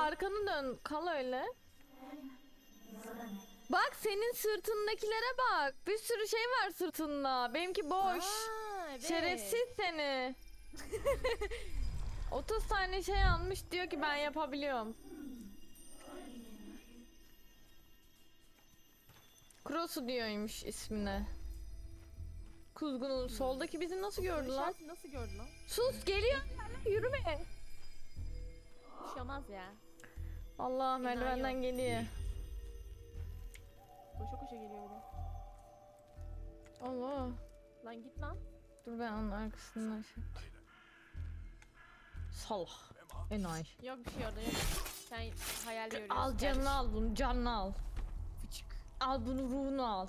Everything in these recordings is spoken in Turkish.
arkanı dön. Kal öyle. Bak senin sırtındakilere bak. Bir sürü şey var sırtında. Benimki boş. Aa, evet. Şerefsiz seni. 30 tane şey almış diyor ki ben yapabiliyorum. Krosu diyormuş ismine. Kuzgun'un soldaki bizi nasıl gördü lan? Nasıl gördün lan? Sus geliyor. Yürüme. Bir şey olmaz ya. Allah merdivenden geliyor. Koşa koşa geliyor bir de. Allah. Lan git lan. Dur ben onun arkasından şey. Salak. Enayi. Yok bir şey orada yok. Sen hayal görüyorsun. Al canını al bunu canını al. Fıçık. Al bunu ruhunu al.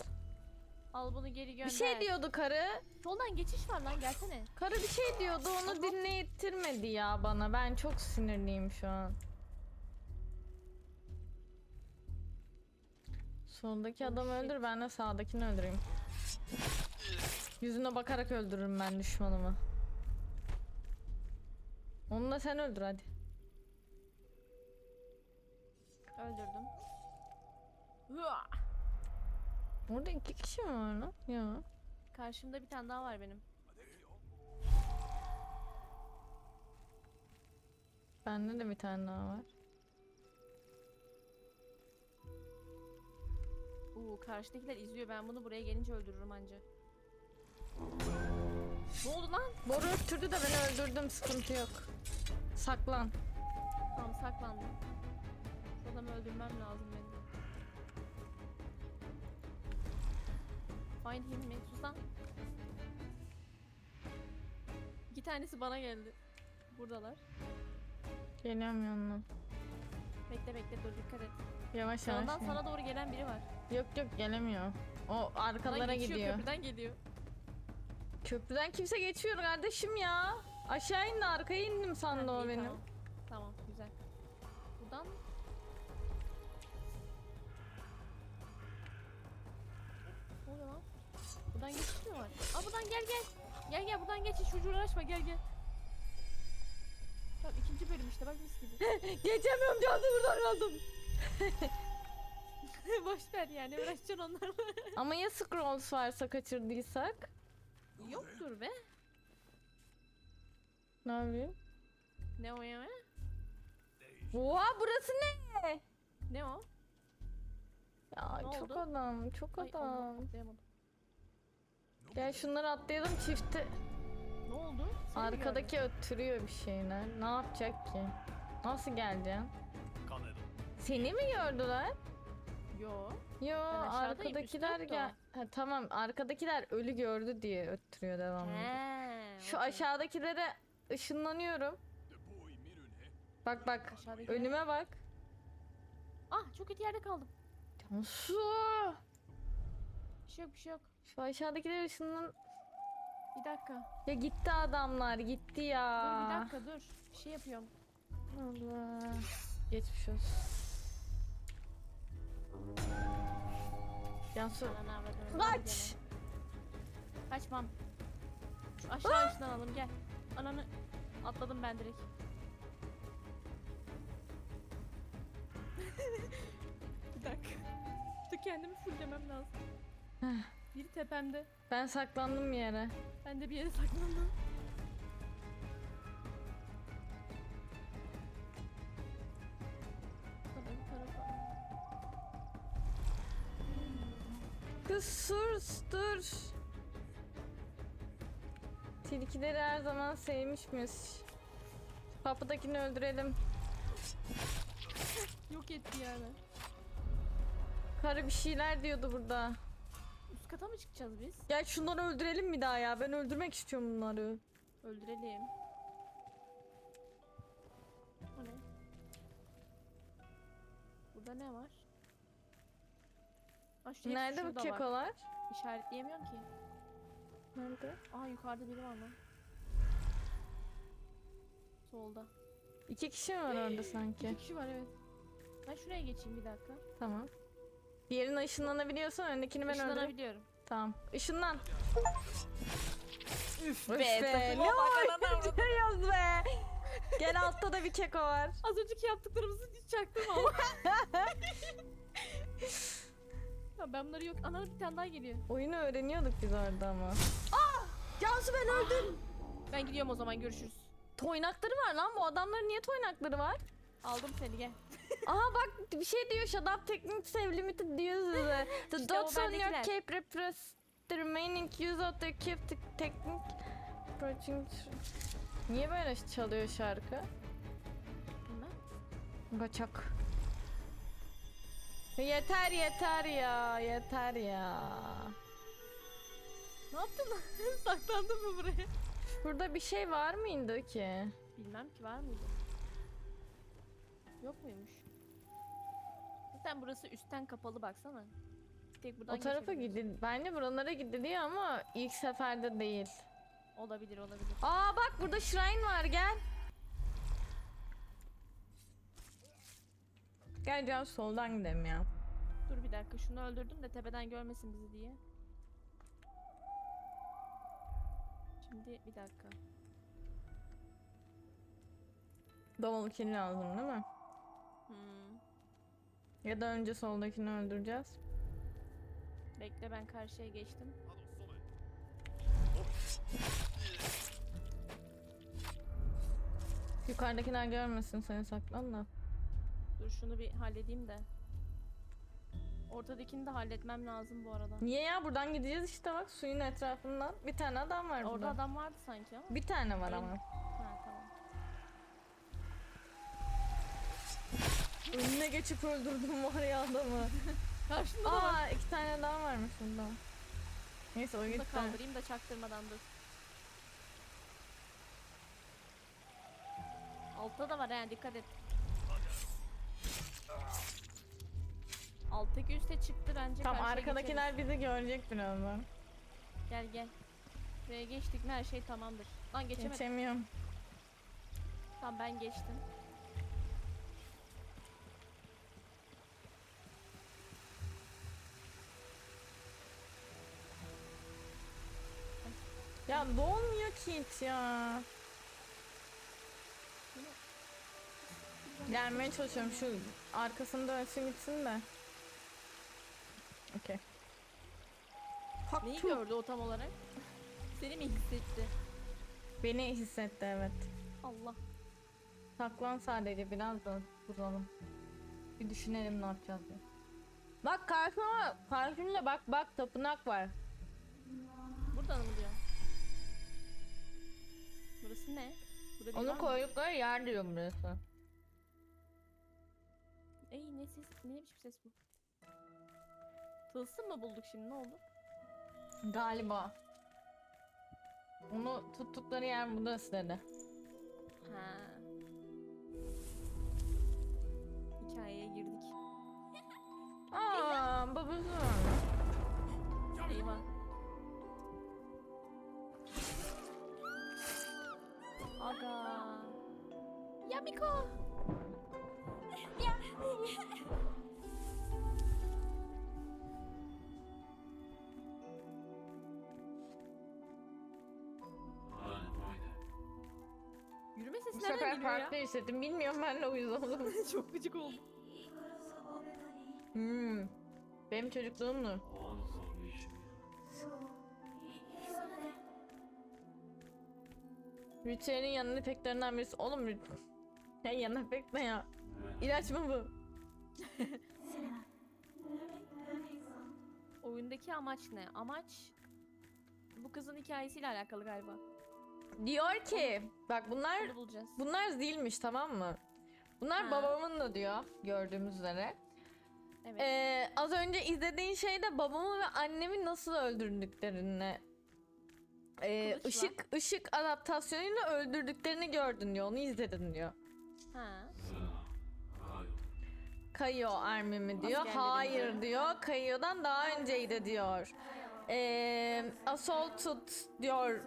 Al bunu geri gönder. Bir şey diyordu karı. Soldan geçiş var lan gelsene. Karı bir şey diyordu onu dinlettirmedi ya bana. Ben çok sinirliyim şu an. Soldaki Oh adamı shit. öldür ben de sağdakini öldüreyim. Yüzüne bakarak öldürürüm ben düşmanımı. Onu da sen öldür hadi. Öldürdüm. Hıa! Orada iki kişi mi var lan? Ya. Karşımda bir tane daha var benim. Bende de bir tane daha var. Uuu karşıdakiler izliyor. Ben bunu buraya gelince öldürürüm anca. Ne oldu lan? Boru öttürdü de beni öldürdüm sıkıntı yok. Saklan. Tamam saklandım. Şu adamı öldürmem lazım benim. Find him mi? Sus lan. İki tanesi bana geldi. Buradalar. Geliyorum yanına. Bekle bekle dur dikkat et. Yavaş yavaş. Gel. sana doğru gelen biri var. Yok yok gelemiyor. O Lan arkalara geçiyor, gidiyor. Köprüden geliyor. Köprüden kimse geçmiyor kardeşim ya. Aşağı indi arkaya indim sandı Ha, o iyi, benim. Tamam. tamam güzel. Buradan Ne oluyor lan? Buradan geçiş mi var? Aa buradan gel gel. Gel gel buradan geç hiç uğraşma gel gel. Tamam ikinci bölüm işte bak mis gibi. Geçemiyorum canlı buradan kaldım. Boş ver yani uğraşacaksın onlarla. Ama ya scrolls varsa kaçırdıysak? Yoktur be. Ne yapayım? Ne o ya? Oha burası ne? Ne o? Ya Ne çok oldu? adam çok Ay, adam. atlayamadım. Gel şunları atlayalım çifte. Ne oldu? Seni mi Arkadaki öttürüyor bir şeyler. Ne yapacak ki? Nasıl? Kameru. Seni mi gördüler? Yo. Yo aşağıdayım, arkadakiler üstte gel. Ha, tamam arkadakiler ölü gördü diye öttürüyor devamlı. He. Şu okey. aşağıdakilere ışınlanıyorum. Bak bak. Aşağıdaki- Önüme bak. Ah çok kötü yerde kaldım. Cansu. Bir şey yok bir şey yok. Şu aşağıdakiler ışınlan... Bir dakika. Ya gitti adamlar gitti Dur bir ya. dakika dur. Bir şey yapıyorum. Allah. Geçmiş olsun. Cansu. Kaç. Kaçmam. Şu aşağı ışınlanalım gel. Ananı atladım ben direkt. bir dakika. Dur kendimi fullemem lazım. Biri tepemde. Ben saklandım bir yere. Ben de bir yere saklandım. Tilkileri her zaman sevmişmiş. Kapıdakini öldürelim. Yok etti yani. Karı bir şeyler diyordu burada. Üst kata mı çıkacağız biz? Gel şunları öldürelim bir daha ya. Ben öldürmek istiyorum bunları. Öldürelim. O ne? Burada ne var? Aa, şu Nerede bu kekolar? İşaretleyemiyorum ki. Nerede? Aa yukarıda biri var lan. Solda. İki kişi mi var orada sanki? İki kişi var evet. Ben şuraya geçeyim bir dakika. Tamam. Diğerine ışınlanabiliyorsan öndekini ben öldürürüm. Işınlanabiliyorum. Tamam. Işınlan. Üf Üf be. Ne oynuyoruz be? Gel altta da bir keko var. Az önceki yaptıklarımızı hiç çaktırma ama. ya ben bunları yok. Ana bir tane daha geliyor. Oyunu öğreniyorduk biz orada ama. Aa! Cansu ben öldüm. Ben gidiyorum o zaman görüşürüz. Toynakları var lan bu adamların niye toynakları var? Aldım seni gel. Aha bak bir şey diyor shut up techniques have limited diyor size. The İşte dots on your cape repress the remaining use of the cape te- technique. Approaching... Niye böyle çalıyor şarkı? Bilmem. Kaçak. Yeter yeter ya yeter ya. Ne yaptın lan? Saklandın mı buraya? Burada bir şey var mıydı ki? Bilmem ki var mıydı? Yok muymuş? Zaten burası üstten kapalı baksana. Bir tek buradan o tarafa gidil. Bence buralara gidiliyor ama ilk seferde değil. Olabilir olabilir. Aa bak burada shrine var gel. Gel Can soldan gidelim ya. Dur bir dakika şunu öldürdüm de tepeden görmesin bizi diye. Şimdi bir dakika. Kill lazım değil mi? Hmm. Ya da önce soldakini öldüreceğiz. Bekle ben karşıya geçtim. Yukarıdakiler görmesin seni saklan da. Dur şunu bir halledeyim de. Ortadakini de halletmem lazım bu arada. Niye ya buradan gideceğiz işte bak suyun etrafından. Bir tane adam var Orada burada. adam vardı sanki ama. Bir tane var ama. Ha tamam. Önüne geçip öldürdüm var ya adamı. Karşında da var. Aa iki tane daha varmış bunda. Neyse o Bunu da gitti. kaldırayım da çaktırmadan dur. Altta da var yani dikkat et. Alttaki üste çıktı bence Tam karşıya arkadakiler bizi görecek birazdan. geçeriz. Gel gel. Buraya geçtik mi her şey tamamdır. Lan geçemedim. Geçemiyorum. Tamam ben geçtim. Ya dolmuyor ki hiç ya. Gelmeye çalışıyorum şu arkasında ölsün gitsin de. Okey. Neyi tu. gördü o tam olarak? Seni mi hissetti? Beni hissetti evet. Allah. Saklan sadece biraz da duralım. Bir düşünelim ne yapacağız diye. Bak karşıma, karşımda bak bak tapınak var. Buradan mı diyor? Burası ne? Burada var Onu mı? koydukları yer diyor burası. Ey ne ses? Ne biçim ses bu? Tılsım mı bulduk şimdi ne oldu? Galiba. Onu tuttukları yer burası dedi. Ha. Hikayeye girdik. Aa babası. Eyvah. Aga. Yamiko. Sefer geliyor ya? farklı hissettim. Bilmiyorum ben de uyuz oldum. Çok gıcık oldum. hmm. Benim çocukluğumdu. Ritüelin yanın efektlerinden birisi. Oğlum rit- Ya yan efekt ne ya? İlaç mı bu? Oyundaki amaç ne? Amaç bu kızın hikayesiyle alakalı galiba. Diyor ki bak bunlar bulacağız. bunlar zilmiş tamam mı? Bunlar Ha. babamın da diyor gördüğümüz üzere. Evet. Ee, az önce izlediğin şeyde babamı ve annemi nasıl öldürdüklerini ee, Kılıçla. ışık ışık adaptasyonuyla öldürdüklerini gördün diyor. Onu izledin diyor. ha. Kayo armimi diyor. Askerlerin Hayır diyor. diyor. Kayo'dan daha önceydi diyor. Ee, assaulted diyor.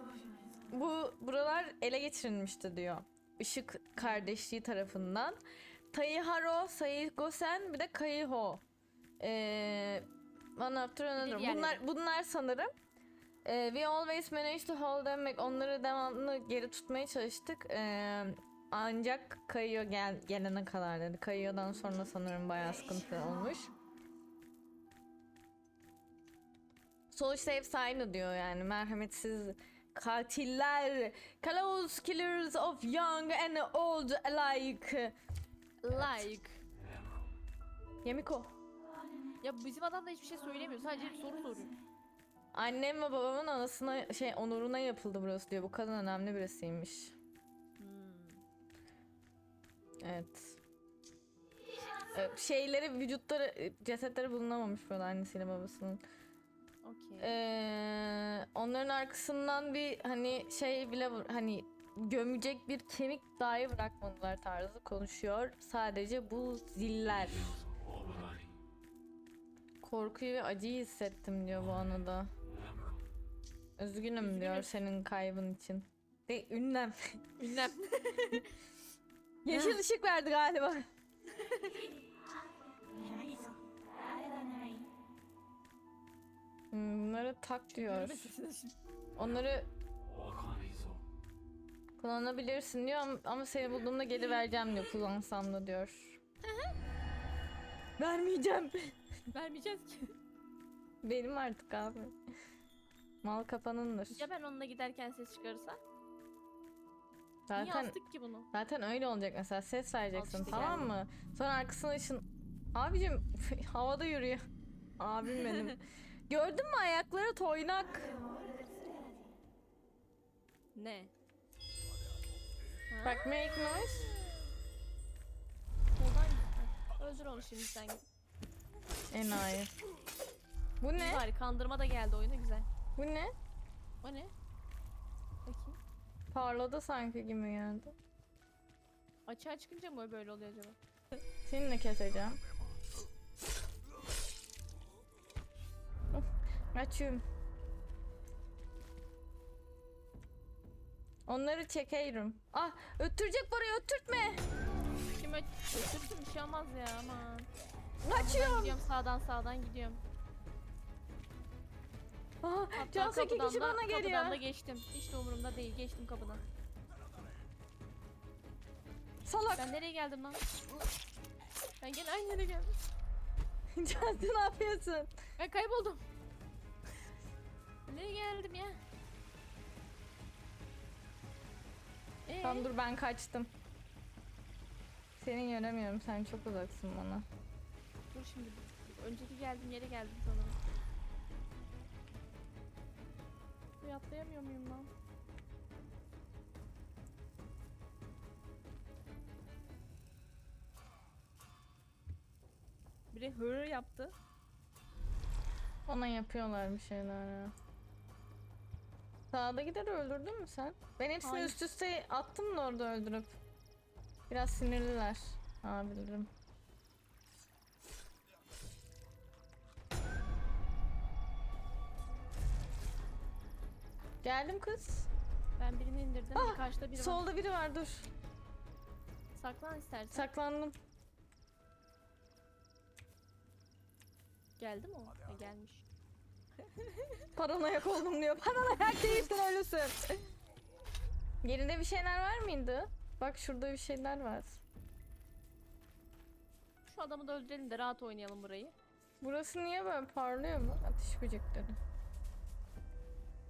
Bu buralar ele geçirilmişti diyor. Işık kardeşliği tarafından. Taiharo, Saigosen bir de Kaiho. Ee, one after another. diğerleri. Bunlar, bunlar sanırım. Ee, we always managed to hold them back. Onları devamlı geri tutmaya çalıştık. Ee, ancak kayıyor gel gelene kadar dedi. Kayıyordan sonra sanırım bayağı sıkıntı olmuş. Sonuçta hepsi aynı diyor yani merhametsiz katiller, close killers of young and old alike. Like. Yemiko. Ya bizim adam da hiçbir şey söylemiyor. Sadece bir soru soruyor. Annem ve babamın anasına şey onuruna yapıldı burası diyor. Bu kadın önemli birisiymiş. Hmm. Evet. Ee, Şeyleri, vücutları, cesetleri bulunamamış burada annesiyle babasının. Okey. Ee, onların arkasından bir hani şey bile hani gömecek bir kemik dahi bırakmadılar tarzı konuşuyor. Sadece bu ziller. Korkuyu ve acıyı hissettim diyor bu anıda. Üzgünüm diyor senin kaybın için. De, ünlem. Ünlem. Yeşil ışık verdi galiba. Bunları tak diyor. Onları kullanabilirsin diyor ama, ama seni bulduğumda geri vereceğim diyor kullansam da diyor. Vermeyeceğim. Vermeyeceğiz ki. Benim artık abi. Mal kapanındır. Ya ben onunla giderken ses çıkarırsa? Niye Zaten astık ki bunu? zaten öyle olacak mesela ses vereceksin Al işte tamam geldi. mı? Sonra arkasına ışın abicim havada yürüyor. Abim benim. Gördün mü ayakları toynak. Ne? Bak make noise. Özür onu şimdi sen. Enayi. Bu ne? Bari kandırma da geldi oyuna güzel. Bu ne? O ne? Bakayım. Parladı sanki gibi geldi. Açığa çıkınca mı böyle oluyor acaba? Seninle keseceğim. Açıyorum. Onları çekeyim. Ah öttürecek burayı öttürtme. Kim aç? Ötürsün bir şey olmaz ya aman. Açıyorum. Gidiyorum sağdan sağdan gidiyorum. Ah, Hatta Cansu iki kişi da- bana Kapıdan da geliyor. geçtim. Hiç de umurumda değil. Geçtim kapıdan. Salak. Ben nereye geldim lan? Ben gene aynı yere geldim. Cansu ne yapıyorsun? Ben kayboldum. Nereye geldim ya? Ee, Tamam dur ben kaçtım. Seni göremiyorum sen çok uzaksın bana. dur şimdi. Önceki geldiğim yere geldim sanırım. Buraya atlayamıyor muyum lan? Biri hırı yaptı. Ona yapıyorlar bir şeyler ya. Sağda gider öldürdün mü sen? Ben hepsini Hayır. üst üste attım da orada öldürüp. Biraz sinirliler abilerim. Geldim kız. Ben birini indirdim. Ah, karşıda biri var. Solda biri var dur. Saklan istersen. Saklandım. Geldi mi o? Ha, gelmiş. Paranoyak oldum diyor. Paranoyak değilsin ölüsün. Yerinde bir şeyler var mıydı? Bak şurada bir şeyler var. Şu adamı da öldürelim de rahat oynayalım burayı. Burası niye böyle parlıyor mu? Ateş böcekleri.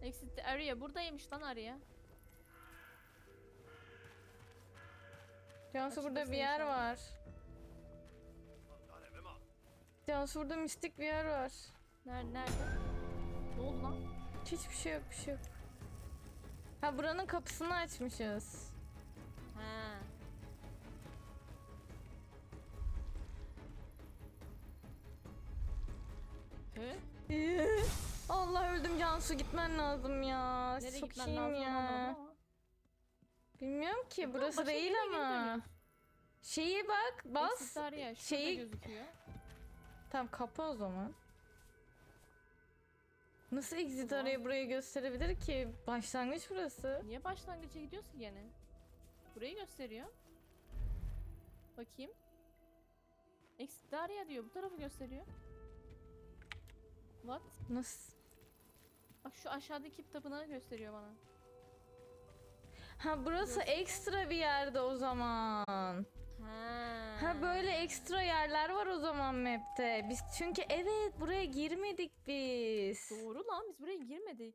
Exit the area. Buradaymış lan area. Cansu burada bir yer inşallah. var. Cansu burada mistik bir yer var. Nerede? Nerede? Ne oldu lan? Hiçbir şey yok bir şey yok. Ha buranın kapısını açmışız. Ha. Hı? Allah öldüm Cansu gitmen lazım ya. Nereye gitmen lazım ya. Bilmiyorum ki burası başka değil ama. Şeyi bak bas. Şurada şeyi- gözüküyor. Tamam kapı o zaman. Nasıl exit Tamam. arayı buraya gösterebilir ki? Başlangıç burası. Niye başlangıça gidiyorsun gene? Burayı gösteriyor. Bakayım. Exit area diyor. Bu tarafı gösteriyor. What? Nasıl? Bak şu aşağıdaki tapınağı gösteriyor bana. Ha burası ekstra bir yerde o zaman. Ha. Ha böyle ekstra yerler var o zaman map'te. Biz çünkü evet buraya girmedik biz. Doğru lan biz buraya girmedik.